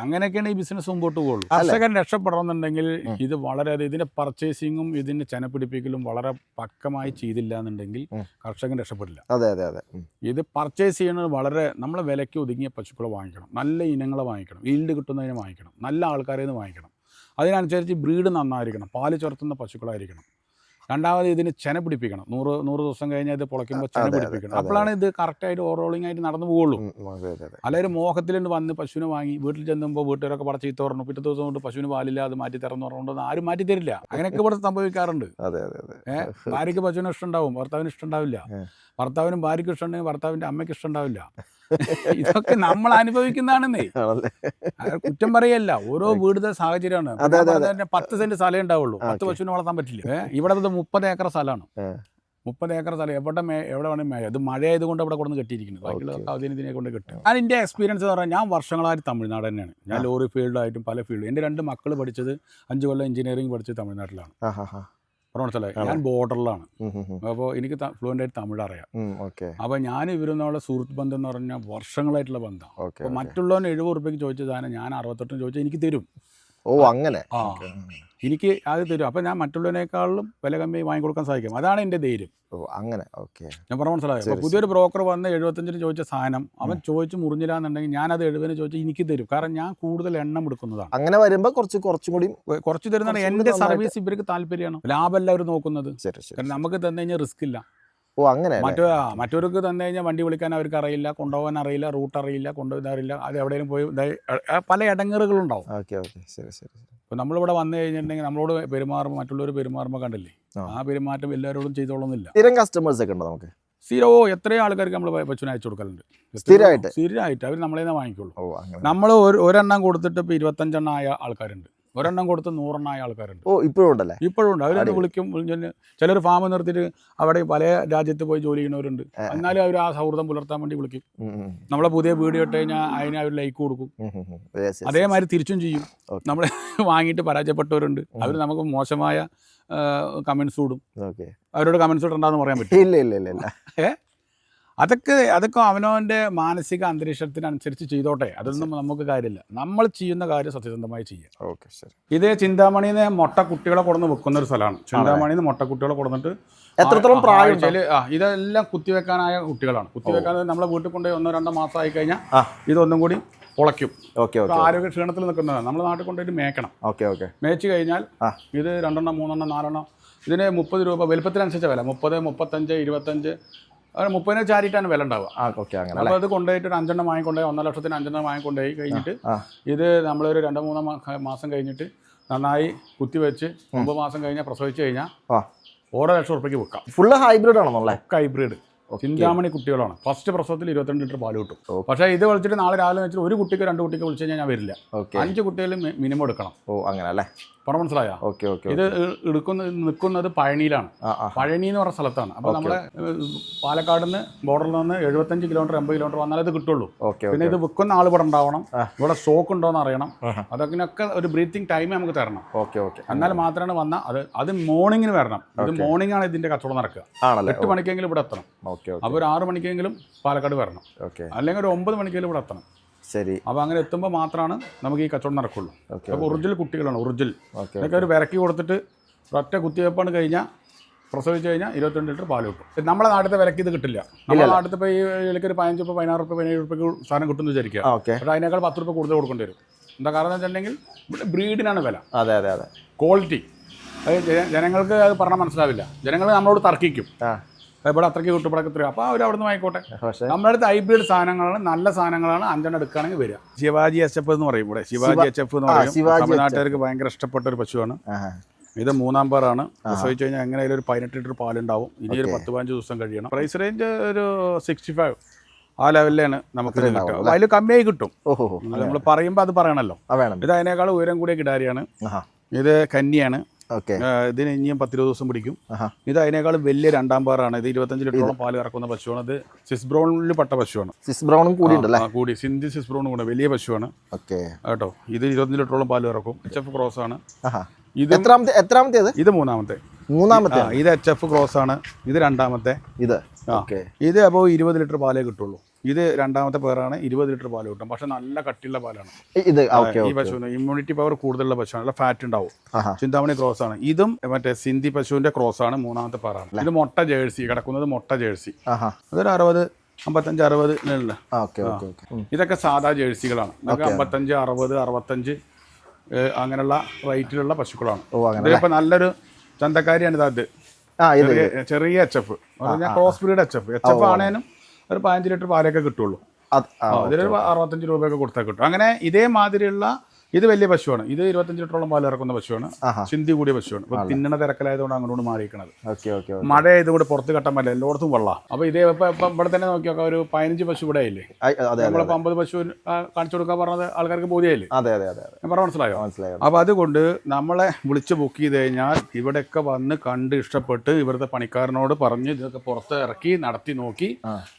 അങ്ങനെയൊക്കെയാണ് ഈ ബിസിനസ് മുമ്പോട്ട് പോകുള്ളൂ കർഷകൻ രക്ഷപ്പെടണമെന്നുണ്ടെങ്കിൽ ഇത് വളരെ ഇതിന്റെ പർച്ചേസിങ്ങും ഇതിന്റെ ചെനപ്പിടിപ്പിക്കലും വളരെ പക്കമായി ചെയ്തില്ല എന്നുണ്ടെങ്കിൽ. കർഷകൻ രക്ഷപ്പെടില്ല. അതെ അതെ അതെ. ഇത് പർച്ചേസ് ചെയ്യുന്നത് വളരെ നമ്മളെ വിലയ്ക്ക് ഒതുങ്ങിയ പശുക്കളെ വാങ്ങിക്കണം. നല്ല ഇനങ്ങളെ വാങ്ങിക്കണം. ഈൽഡ് കിട്ടുന്നതിന് വാങ്ങിക്കണം. നല്ല ആൾക്കാരെ വാങ്ങിക്കണം. അതിനനുസരിച്ച് ബ്രീഡ് നന്നായിരിക്കണം. പാൽ ചുരത്തുന്ന പശുക്കളായിരിക്കണം. രണ്ടാമത് ഇതിന് ചെന പിടിപ്പിക്കണം. നൂറ് നൂറ് ദിവസം കഴിഞ്ഞാൽ ഇത് പൊളയ്ക്കുമ്പോൾ ചെന പിടിപ്പിക്കണം. അപ്പോഴാണ് ഇത് കറക്റ്റായിട്ട് ഓവറോളിംഗ് ആയിട്ട് നടന്നു പോകുള്ളൂ അല്ലെങ്കിൽ മോഹത്തിലുണ്ട് വന്ന് പശുവിനെ വാങ്ങി. വീട്ടിൽ ചെന്നുമ്പോൾ വീട്ടുകാരൊക്കെ പട ചീത്ത പറഞ്ഞു. പിറ്റേ ദിവസം കൊണ്ട് പശുവിന് പാലില്ല അത് മാറ്റി തരണം പറഞ്ഞുകൊണ്ട് ആരും മാറ്റി തരില്ല. അങ്ങനെയൊക്കെ ഇവിടെ സംഭവിക്കാറുണ്ട്. ഏഹ് ഭാര്യയ്ക്ക് പശുവിനെ ഇഷ്ടമുണ്ടാവും ഭർത്താവിന് ഇഷ്ടമുണ്ടാവില്ല ഉണ്ടാവില്ല. ഭർത്താവിനും ഭാര്യയ്ക്ക് ഇഷ്ടമുണ്ടെങ്കിൽ ഭർത്താവിന്റെ അമ്മയ്ക്ക് ഇഷ്ടമുണ്ടാവില്ല ഇതൊക്കെ നമ്മൾ അനുഭവിക്കുന്നതാണെന്നേ. കുറ്റം പറയല്ല. ഓരോ വീടുത്തെ സാഹചര്യമാണ്. പത്ത് സെന്റ് സ്ഥലമേ ഉണ്ടാവുള്ളൂ. പത്ത്. പശുവിനെ വളർത്താൻ പറ്റില്ല. ഇവിടെ മുപ്പത് ഏക്കർ സ്ഥലമാണ്. മുപ്പത് ഏക്കർ സ്ഥലം. എവിടെ മേ എവിടെ വേണമെങ്കിൽ മേയ. അത് മഴയായത് കൊണ്ട് അവിടെ കൊണ്ട് കെട്ടിയിരിക്കുന്നത് ബാക്കിയുള്ള. കൊണ്ട് കെട്ടും. ഞാൻ എന്റെ എക്സ്പീരിയൻസ് എന്ന് പറഞ്ഞാൽ ഞാൻ വർഷങ്ങളായി തമിഴ്നാട് തന്നെയാണ്. ഞാൻ ലോറി ഫീൽഡായിട്ടും പല ഫീൽഡും എന്റെ രണ്ട് മക്കൾ പഠിച്ചത് അഞ്ച് കൊല്ലം എഞ്ചിനീയറിംഗ് പഠിച്ചത് തമിഴ്നാട്ടിലാണ്. മനസ്സിലായി? ഞാൻ ബോർഡറിലാണ്. അപ്പോൾ എനിക്ക് ഫ്ലുവന്റ് ആയിട്ട് തമിഴ് അറിയാം. അപ്പോൾ ഞാൻ ഇവരുന്നുള്ള സുഹൃത്ത് ബന്ധം എന്ന് പറഞ്ഞാൽ വർഷങ്ങളായിട്ടുള്ള ബന്ധം അപ്പോൾ മറ്റുള്ളവൻ എഴുപത് റുപ്യക്ക് ചോദിച്ചതാണ് സാധനം ഞാൻ അറുപത്തെട്ടിന് ചോദിച്ചാൽ എനിക്ക് തരും. ഓ അങ്ങനെ. ആ. എനിക്ക് അത് തരും. അപ്പോൾ ഞാൻ മറ്റുള്ളവനേക്കാളും വില കമ്മി വാങ്ങിക്കൊടുക്കാൻ സാധിക്കും. അതാണ് എന്റെ ധൈര്യം. ഓ അങ്ങനെ. ഓക്കെ. ഞാൻ പറഞ്ഞ മനസ്സിലായോ? അപ്പോൾ പുതിയൊരു ബ്രോക്കർ വന്ന് എഴുപത്തഞ്ചിന് ചോദിച്ച സാധനം അവൻ ചോദിച്ച് മുറിഞ്ഞില്ല എന്നുണ്ടെങ്കിൽ അത് എഴുപതിന് ചോദിച്ചാൽ എനിക്ക് തരും. കാരണം ഞാൻ കൂടുതൽ എണ്ണം എടുക്കുന്നതാണ്. അങ്ങനെ വരുമ്പോൾ കുറച്ച് കുറച്ചും കൂടി കുറച്ച് തരുന്നതാണ് എന്റെ എന്റെ സർവീസ് ഇവർക്ക് താല്പര്യമാണ്. ലാഭമല്ല അവർ നോക്കുന്നത്. കാരണം നമുക്ക് തന്നു കഴിഞ്ഞാൽ റിസ്ക് ഇല്ല. ഓ അങ്ങനെ മറ്റൊരു ആ, തന്നെ കഴിഞ്ഞാൽ വണ്ടി വിളിക്കാൻ അവർക്ക് അറിയില്ല കൊണ്ടുപോകാൻ അറിയില്ല റൂട്ട് അറിയില്ല കൊണ്ടുപോകാൻ അറിയില്ല അത് എവിടെയെങ്കിലും പോയി പല ഇടങ്ങറുകളുണ്ടാവും ഓക്കെ ഓക്കെ ശരി ശരി. ഇപ്പോൾ നമ്മളിവിടെ വന്നു കഴിഞ്ഞിട്ടുണ്ടെങ്കിൽ നമ്മളോട് പെരുമാറുമ്പോൾ മറ്റുള്ളവർ പെരുമാറുമ്പോൾ കണ്ടില്ലേ? ആ. പെരുമാറ്റം എല്ലാവരോടും ചെയ്തോളൊന്നില്ല. സ്ഥിരം കസ്റ്റമേഴ്സ് ഒക്കെ ഉണ്ടോ നമുക്ക്? സ്ഥിരമോ എത്രയോ ആൾക്കാർക്ക് നമ്മൾ പശുവിനെ അയച്ചു കൊടുക്കലുണ്ട് സ്ഥിരമായിട്ട്? സ്ഥിരമായിട്ട്. അവർ നമ്മളെ വാങ്ങിക്കുള്ളൂ. നമ്മൾ ഒരു ഒരെണ്ണം കൊടുത്തിട്ട് ഇപ്പോൾ ഇരുപത്തഞ്ചെണ്ണം ആയ ആൾക്കാരുണ്ട്. ഒരെണ്ണം കൊടുത്ത് നൂറെണ്ണമായ ആൾക്കാരുണ്ട്. ഓ ഇപ്പോഴും ഉണ്ടല്ലേ? ഇപ്പോഴും ഉണ്ട്. അവരെ. വിളിക്കും. ചിലർ ഫാം നിർത്തിയിട്ട് അവിടെ പല രാജ്യത്ത് പോയി ജോലി ചെയ്യുന്നവരുണ്ട്. എന്നാലും അവർ ആ സൗഹൃദം പുലർത്താൻ വേണ്ടി വിളിക്കും. നമ്മളെ പുതിയ വീഡിയോ ഇട്ട് കഴിഞ്ഞാൽ അതിന് അവർ ലൈക്ക് കൊടുക്കും. അതേമാതിരി തിരിച്ചും ചെയ്യും. നമ്മൾ വാങ്ങിയിട്ട് പരാജയപ്പെട്ടവരുണ്ട്. അവർ നമുക്ക് മോശമായ കമൻസ് ഇടും. അവരോട് കമൻസ് ഇടണ്ടെന്ന് പറയാൻ പറ്റും ഇല്ല ഇല്ല ഇല്ല ഇല്ല. അതൊക്കെ അതൊക്കെ അവനവന്റെ മാനസിക അന്തരീക്ഷത്തിനനുസരിച്ച് ചെയ്തോട്ടെ. അതൊന്നും നമുക്ക് കാര്യമില്ല. നമ്മൾ ചെയ്യുന്ന കാര്യം സത്യസന്ധമായി ചെയ്യുക. ഓക്കെ ശരി. ഇത് ചിന്താമണിന്ന് മുട്ട കുട്ടികളെ കൊടുന്ന് വെക്കുന്ന ഒരു സ്ഥലമാണ്. ചിന്താമണിന്ന് മുട്ട കുട്ടികളെ കൊടുന്നിട്ട് എത്രത്തോളം പ്രായം ഇതെല്ലാം കുത്തിവെക്കാനായ കുട്ടികളാണ്. കുത്തിവെക്കാൻ നമ്മളെ വീട്ടിൽ കൊണ്ട് ഒന്നോ രണ്ടോ മാസം ആയി കഴിഞ്ഞാൽ. ഇതൊന്നും കൂടി പൊളയ്ക്കും. ഓക്കെ ഇപ്പൊ ഓക്കെ. ആരോഗ്യ ക്ഷീണത്തിൽ നിൽക്കുന്നതാണ് നമ്മൾ നാട്ടിൽ കൊണ്ടുപോയിട്ട് മേക്കണം ഓക്കെ ഓക്കെ. മേച്ച് കഴിഞ്ഞാൽ. ഇത് രണ്ടെണ്ണം മൂന്നെണ്ണം നാലെണ്ണം ഇതിന് മുപ്പത് രൂപ വലുപ്പത്തിനനുസരിച്ച വില. മുപ്പത് മുപ്പത്തഞ്ച് ഇരുപത്തഞ്ച് ഒരു മുപ്പതിനെ ചാരിയിട്ടാണ് വില ഉണ്ടാവുക. ആ ഓക്കെ അങ്ങനെ അപ്പോൾ അത് കൊണ്ടുപോയിട്ട് ഒരു അഞ്ചെണ്ണം വാങ്ങിക്കൊണ്ടുപോയി ഒന്നര ലക്ഷത്തിന് അഞ്ചെണ്ണം വാങ്ങിക്കൊണ്ടുപോയി കഴിഞ്ഞിട്ട് ഇത് നമ്മളൊരു രണ്ട് മൂന്ന് മാസം കഴിഞ്ഞിട്ട് നന്നായി കുത്തിവെച്ച് ഒമ്പത് മാസം കഴിഞ്ഞാൽ പ്രസവിച്ച് കഴിഞ്ഞാൽ ഓരോ ലക്ഷം ഉറുപ്പ്യക്ക് വിൽക്കാം. ഫുൾ ഹൈബ്രിഡ് ആണോ ഹൈബ്രിഡ് ചിന്താമണി കുട്ടികളാണ്. ഫസ്റ്റ് പ്രസവത്തിൽ ഇരുപത്തിരണ്ട് ലിറ്റർ പാൽ കിട്ടും. പക്ഷേ ഇത് വിളിച്ചിട്ട് നാളെ രാവിലെ വെച്ചിട്ട് ഒരു കുട്ടിക്ക് രണ്ട് കുട്ടിക്ക് വിളിച്ചു കഴിഞ്ഞാൽ ഞാൻ വരില്ല. അഞ്ച് കുട്ടികൾ മിനിമം എടുക്കണം. ഓ അങ്ങനെ അല്ലേ? പറഞ്ഞ മനസ്സിലായ? ഓക്കെ ഓക്കെ ഇത് എടുക്കുന്ന നിൽക്കുന്നത് പഴനിയിലാണ്. പഴനി എന്ന് പറഞ്ഞ സ്ഥലത്താണ്. അപ്പോൾ നമ്മുടെ പാലക്കാട് നിന്ന് ബോർഡറിൽ നിന്ന് എഴുപത്തഞ്ച് കിലോമീറ്റർ എൺപത് കിലോമീറ്റർ വന്നാലേ ഇത് കിട്ടുള്ളൂ. ഓക്കെ പിന്നെ ഇത് വിൽക്കുന്ന ആൾ ഇവിടെ ഉണ്ടാവണം. ഇവിടെ സ്റ്റോക്ക് ഉണ്ടോ എന്ന് അറിയണം. അതൊക്കെ ഒരു ബ്രീത്തിങ് ടൈം നമുക്ക് തരണം. Okay okay. എന്നാൽ മാത്രമാണ് വന്ന അത് അത് മോർണിംഗിന് വരണം. ഇത് മോർണിംഗ് ആണ് ഇതിന്റെ കച്ചവടം നടക്കുക. എട്ട് മണിക്കെങ്കിലും ഇവിടെ എത്തണം. അപ്പോൾ ഒരു ആറ് മണിക്കെങ്കിലും പാലക്കാട് വരണം. അല്ലെങ്കിൽ ഒരു ഒമ്പത് മണിക്കെങ്കിലും ഇവിടെ എത്തണം. ശരി. അപ്പോൾ അങ്ങനെ എത്തുമ്പോൾ മാത്രമാണ് നമുക്ക് ഈ കച്ചവടം നടക്കുള്ളൂ. ഓക്കെ അപ്പോൾ ഒറിജിനൽ കുട്ടികളാണ് ഒറിജിനൽ. ഓക്കെ ഇതൊക്കെ ഒരു വിരക്കി കൊടുത്തിട്ട് ഒറ്റ കുത്തിവെപ്പാണ് കഴിഞ്ഞാൽ പ്രസവിച്ച് കഴിഞ്ഞാൽ ഇരുപത്തിരണ്ട് ലിറ്റർ പാൽ കിട്ടും. നമ്മളെ നാട്ടിലത്തെ വിലക്ക് ഇത് കിട്ടില്ല. നമ്മുടെ നാട്ടിൽ ഇപ്പോൾ ഈ ഒരു പതിനഞ്ച് രൂപ പതിനാറ് രൂപ പതിനേഴ് രൂപയ്ക്ക് സാധനം കിട്ടുമെന്ന് വിചാരിക്കുക. ഓക്കെ. പക്ഷേ അതിനേക്കാൾ പത്ത് രൂപ കൂടുതൽ കൊടുക്കേണ്ടി വരും. എന്താ കാരണം എന്ന് വെച്ചിട്ടുണ്ടെങ്കിൽ ഇവിടെ ബ്രീഡിനാണ് വില. അതെ അതെ അതെ. ക്വാളിറ്റി. അത് ജന- ജനങ്ങൾക്ക് അത് പറഞ്ഞാൽ മനസ്സിലാവില്ല. ജനങ്ങൾ നമ്മളോട് തർക്കിക്കും. ഇവിടെ അത്രയ്ക്ക് കിട്ടും ഇവിടെ അപ്പോൾ അവർ അവിടെ നിന്ന് പക്ഷേ നമ്മുടെ അടുത്ത് ഹൈബ്രിഡ് സാധനങ്ങളാണ് നല്ല സാധനങ്ങളാണ് അഞ്ചെണ്ണം എടുക്കുകയാണെങ്കിൽ വരിക. ശിവാജി എച്ച് എഫ് എന്ന് പറയും ഇവിടെ. ശിവാജി എച്ച് എഫ് എന്ന് പറയും. തമിഴ്നാട്ടുകാർക്ക് ഭയങ്കര ഇഷ്ടപ്പെട്ട ഒരു പശുവാണ്. ഇത് മൂന്നാം പേറാണ്. പ്രസവിച്ചു കഴിഞ്ഞാൽ എങ്ങനെയായാലും ഒരു പതിനെട്ട് ലിറ്റർ പാലുണ്ടാവും. ഇനി ഒരു പത്ത് പതിനഞ്ച് ദിവസം കഴിയണം. പ്രൈസ് റേഞ്ച് ഒരു സിക്സ്റ്റി ഫൈവ് ആ ലെവലിലാണ് നമുക്ക് ഇത് കിട്ടുക. അതിൽ കമ്മിയായി കിട്ടും. നമ്മൾ പറയുമ്പോൾ അത്. പറയണല്ലോ. ഇത് അതിനേക്കാൾ ഉയരം കൂടിയ കിടാരിയാണ്. ഇത് കന്നിയാണ്. ഓക്കെ. ഇതിന് ഇനിയും പത്തിരുപത് ദിവസം പിടിക്കും. ഇത് അതിനേക്കാൾ വലിയ രണ്ടാം പാറാണ്. ഇത് ഇരുപത്തഞ്ച് ലിറ്ററോളം പാൽ കറക്കുന്ന പശുവാണ്. ഇത് സിസ് ബ്രൗണിൽ പെട്ട പശുവാണ്. സിസ് ബ്രൗണും കൂടി ഉണ്ടല്ലേ? കൂടി. സിന്ധി സിസ് ബ്രൗൺ കൂടെ. വലിയ പശുവാണ്. ഓക്കെ. കേട്ടോ. ഇത് ഇരുപത്തഞ്ച് ലിറ്ററോളം പാൽ ഇറക്കും എച്ച് എഫ് ക്രോസ് ആണ്. ഇത് എത്രാമത്തെ എത്രാമത്തേത്? ഇത് മൂന്നാമത്തെ. മൂന്നാമത്തെ. ഇത് എച്ച് എഫ് ക്രോസ് ആണ്. ഇത് രണ്ടാമത്തെ. ഇത്. ഇത് അപ്പോൾ ഇരുപത് ലിറ്റർ പാലേ കിട്ടുള്ളൂ. ഇത് രണ്ടാമത്തെ പേരാണ് ഇരുപത് ലിറ്റർ പാൽ കിട്ടും. പക്ഷെ നല്ല കട്ടിയുള്ള പാലാണ്. ഇത് ഈ പശുവിന് ഇമ്മ്യൂണിറ്റി പവർ കൂടുതലുള്ള പശുവാണ്. നല്ല ഫാറ്റ് ഉണ്ടാവും. ചിന്താമണി ക്രോസ് ആണ്. ഇതും മറ്റേ സിന്ധി പശുവിന്റെ ക്രോസ് ആണ് മൂന്നാമത്തെ പേരാണ് ഇത് മൊട്ട ജേഴ്സി കിടക്കുന്നത് മൊട്ട ജേഴ്സി അതൊരു അറുപത് അമ്പത്തഞ്ച് അറുപത്. ഇതൊക്കെ സാധാ ജേഴ്സികളാണ് അമ്പത്തഞ്ച് അറുപത് അറുപത്തഞ്ച് അങ്ങനെയുള്ള റേറ്റിലുള്ള പശുക്കളാണ്. ഇതിലിപ്പോൾ നല്ലൊരു ചന്തക്കാരിയാണ് ഇത് ചെറിയ ചെറിയ H F cross breed H F H F ആണേനും ഒരു പതിനഞ്ച് ലിറ്റർ പാലൊക്കെ കിട്ടുള്ളൂ. അതിലൊരു അറുപത്തഞ്ച് രൂപയൊക്കെ കൊടുത്താൽ കിട്ടും. അങ്ങനെ ഇതേമാതിരിയുള്ള ഇത് വലിയ പശുവാണ്. ഇത് ഇരുപത്തഞ്ച് ലിറ്ററോളം പാൽ ഇറക്കുന്ന പശുവാണ്. ചിന്തി കൂടിയ പശുവാണ്. പിന്നണ തിന്നണ തിരക്കലായതുകൊണ്ട് അങ്ങോട്ട് മാറിയിരിക്കണത് മഴ ഇതുകൂടെ പുറത്ത് കെട്ടാൻ പറ്റില്ല. എല്ലായിടത്തും വെള്ളം. അപ്പൊ ഇതേ ഇവിടെ തന്നെ നോക്കിയൊക്കെ ഒരു പതിനഞ്ച് പശു ഇവിടെ ഇല്ലേ നമ്മളിപ്പോ അമ്പത് പശു കാണിച്ചു കൊടുക്കാൻ പറഞ്ഞത് ആൾക്കാർക്ക് ബോധ്യമായില്ലേ പറഞ്ഞ മനസ്സിലായോ? മനസ്സിലായോ അപ്പൊ അതുകൊണ്ട് നമ്മളെ വിളിച്ച് ബുക്ക് ചെയ്ത് കഴിഞ്ഞാൽ ഇവിടെയൊക്കെ വന്ന് കണ്ട് ഇഷ്ടപ്പെട്ട് ഇവിടുത്തെ പണിക്കാരനോട് പറഞ്ഞ് ഇതൊക്കെ പുറത്ത് ഇറക്കി നടത്തി നോക്കി.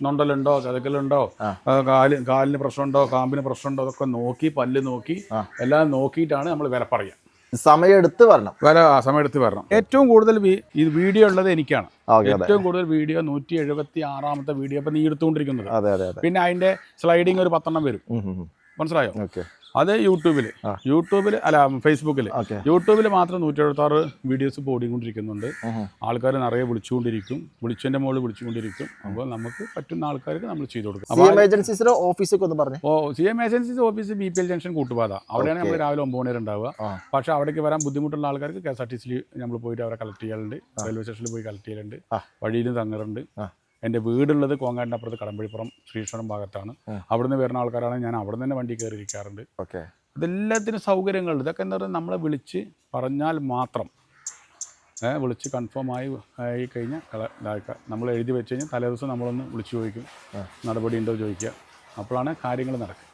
നൊണ്ടലുണ്ടോ ചതക്കലുണ്ടോ കാൽ കാലിന് പ്രശ്നമുണ്ടോ കാമ്പിന് പ്രശ്നമുണ്ടോ അതൊക്കെ നോക്കി പല്ല് നോക്കി. എല്ലാം നോക്കിയിട്ടാണ് നമ്മൾ വില പറയുക സമയം എടുത്ത് വരണം. വില ആ സമയം എടുത്ത് വരണം ഏറ്റവും കൂടുതൽ ഇത് വീഡിയോ ഉള്ളത് എനിക്കാണ്. ഏറ്റവും കൂടുതൽ വീഡിയോ നൂറ്റി എഴുപത്തി ആറാമത്തെ വീഡിയോ ഇപ്പം നീ എടുത്തുകൊണ്ടിരിക്കുന്നത്. പിന്നെ അതിന്റെ സ്ലൈഡിങ് ഒരു പത്തെണ്ണം വരും. മനസ്സിലായോ? അത് യൂട്യൂബിൽ യൂട്യൂബിൽ അല്ല ഫേസ്ബുക്കിൽ യൂട്യൂബിൽ മാത്രം നൂറ്റി എഴുപത്താറ് വീഡിയോസ് ഇപ്പോൾ ഓടിക്കൊണ്ടിരിക്കുന്നുണ്ട് ആൾക്കാർ നിറയെ വിളിച്ചുകൊണ്ടിരിക്കും. വിളിച്ചതിന്റെ മുകളിൽ വിളിച്ചുകൊണ്ടിരിക്കും. അപ്പോൾ നമുക്ക് പറ്റുന്ന ആൾക്കാർക്ക് നമ്മൾ ചെയ്തു കൊടുക്കും. സി ഓഫീസൊക്കെ ഒന്ന് പറഞ്ഞു. ഓ C M agencies office B P L junction Koottupatha. അവിടെയാണ് നമ്മൾ രാവിലെ ഒമ്പത് മണി വരെ ഉണ്ടാവുക. പക്ഷെ അവിടേക്ക് വരാൻ ബുദ്ധിമുട്ടുള്ള ആൾക്കാർക്ക് കെ എസ് ആർ ടി സിയിൽ നമ്മൾ പോയിട്ട് അവരെ കളക്ട് ചെയ്യാറുണ്ട്. റെയിൽവേ സ്റ്റേഷനിൽ പോയി കളക്ട് ചെയ്യലുണ്ട്. വഴിയിലും തങ്ങറുണ്ട്. എന്റെ വീടുള്ളത് കോങ്ങാടിനപ്പുറത്ത് കടമ്പഴിപ്പുറം ശ്രീശ്വരം ഭാഗത്താണ്. അവിടുന്ന് വരുന്ന ആൾക്കാരാണ് ഞാൻ അവിടെ തന്നെ വണ്ടി കയറി ഇരിക്കാറുണ്ട് ഓക്കെ. ഇതെല്ലാത്തിനും സൗകര്യങ്ങളുണ്ട്. ഇതൊക്കെ എന്താ പറയുക നമ്മളെ വിളിച്ച് പറഞ്ഞാൽ മാത്രം. വിളിച്ച് കൺഫേം ആയി ആയി കഴിഞ്ഞാൽ ഇതാക്കുക. നമ്മൾ എഴുതി വെച്ച് കഴിഞ്ഞാൽ തലേദിവസം നമ്മളൊന്ന് വിളിച്ച് ചോദിക്കും. നടപടി ഉണ്ടോ ചോദിക്കുക. അപ്പോഴാണ് കാര്യങ്ങൾ നടക്കുക.